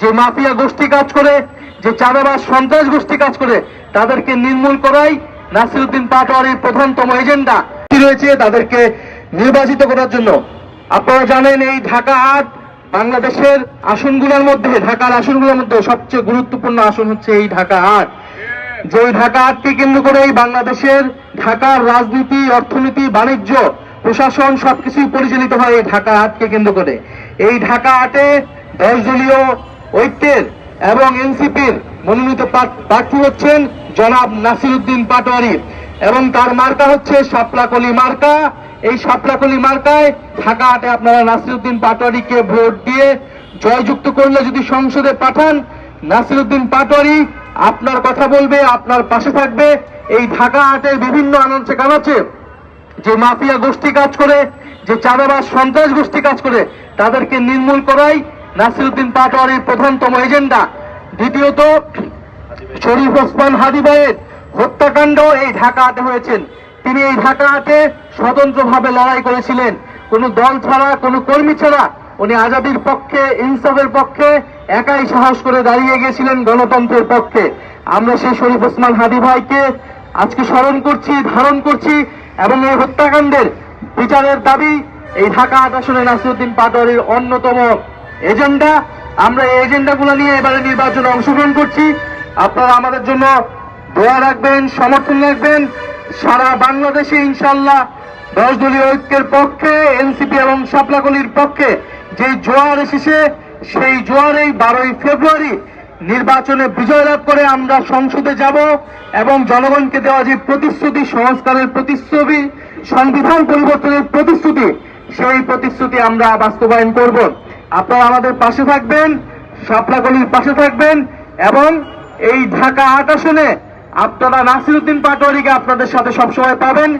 যে মাফিয়া গোষ্ঠী কাজ করে, যে চাঁদাবাজ সন্ত্রাস গোষ্ঠী কাজ করে, তাদেরকে নির্মূল করাই নাসিরুদ্দিন পাটোয়ারির প্রধানতম এজেন্ডা। রয়েছে তাদেরকে নির্বাচিত করার জন্য। আপনারা জানেন এই ঢাকা আট বাংলাদেশের আসনগুলোর মধ্যে, ঢাকার আসনগুলোর মধ্যে সবচেয়ে গুরুত্বপূর্ণ আসন হচ্ছে এই ঢাকা আট যে ঢাকা আটকে কেন্দ্র করেই বাংলাদেশের ঢাকার রাজনীতি, অর্থনীতি, বাণিজ্য, প্রশাসন সবকিছুই পরিচালিত হয় এই ঢাকা আটকে কেন্দ্র করে। এই ঢাকা আটে দশ দলীয় ঐক্যের এবং এনসিপির মনোনীত প্রার্থী হচ্ছেন জনাব নাসিরুদ্দিন পাটোয়ারি। এবং তার মার্কা হচ্ছে সাপলাকলি মার্কা। এই সাপলাকলি মার্কায় ঢাকা আটে আপনারা নাসিরুদ্দিন পাটোয়ারিকে ভোট দিয়ে জয়যুক্ত করলে যদি সংসদে পাঠান, নাসিরুদ্দিন পাটোয়ারি আপনার কথা বলবে, আপনার পাশে থাকবে। এই ঢাকা হাটের বিভিন্ন আনাচে কানাচে যে মাফিয়া গোষ্ঠী কাজ করে, যে চাঁদাবাজ সন্ত্রাস গোষ্ঠী কাজ করে, তাদেরকে নির্মূল করাই নাসিরুদ্দিন পাটোয়ারির প্রধানতম এজেন্ডা। দ্বিতীয়ত, শরীফ ওসমান হাদি ভাইয়ের হত্যাকাণ্ড এই ঢাকা হাটে হয়েছেন। তিনি এই ঢাকা হাটে স্বতন্ত্রভাবে লড়াই করেছিলেন। কোনো দল ছাড়া, কোনো কর্মী ছাড়া উনি আজাদির পক্ষে, ইনসাফের পক্ষে একাই সাহস করে দাঁড়িয়ে গিয়েছিলেন গণতন্ত্রের পক্ষে। আমরা সেই শরীফ ওসমান হাদি ভাইকে আজকে স্মরণ করছি, ধারণ করছি এবং এই হত্যাকাণ্ডের বিচারের দাবি এই ঢাকা আট আসনে নাসিরুদ্দিন পাটোয়ারির অন্যতম এজেন্ডা, আমরা এই এজেন্ডাগুলো নিয়ে এবারে নির্বাচনে অংশগ্রহণ করছি। আপনারা আমাদের জন্য দোয়া রাখবেন, সমর্থন রাখবেন। সারা বাংলাদেশে ইনশাল্লাহ দশ দলীয় ঐক্যের পক্ষে, এনসিপি এবং সাপলাকলির পক্ষে যে জোয়ার এসেছে, সেই জোয়ারেই বারোই ফেব্রুয়ারি নির্বাচনে বিজয় লাভ করে আমরা সংসদে যাব এবং জনগণকে দেওয়া যে প্রতিশ্রুতি, সংস্কারের প্রতিশ্রুতি, সংবিধান পরিবর্তনের প্রতিশ্রুতি, সেই প্রতিশ্রুতি আমরা বাস্তবায়ন করব। আপনারা আমাদের পাশে থাকবেন সাপলাকলির পাশে থাকবেন এবং এই ঢাকা আট আসনে আপনারা নাসিরুদ্দিন পাটোয়ারিকে আপনাদের সাথে সবসময় পাবেন।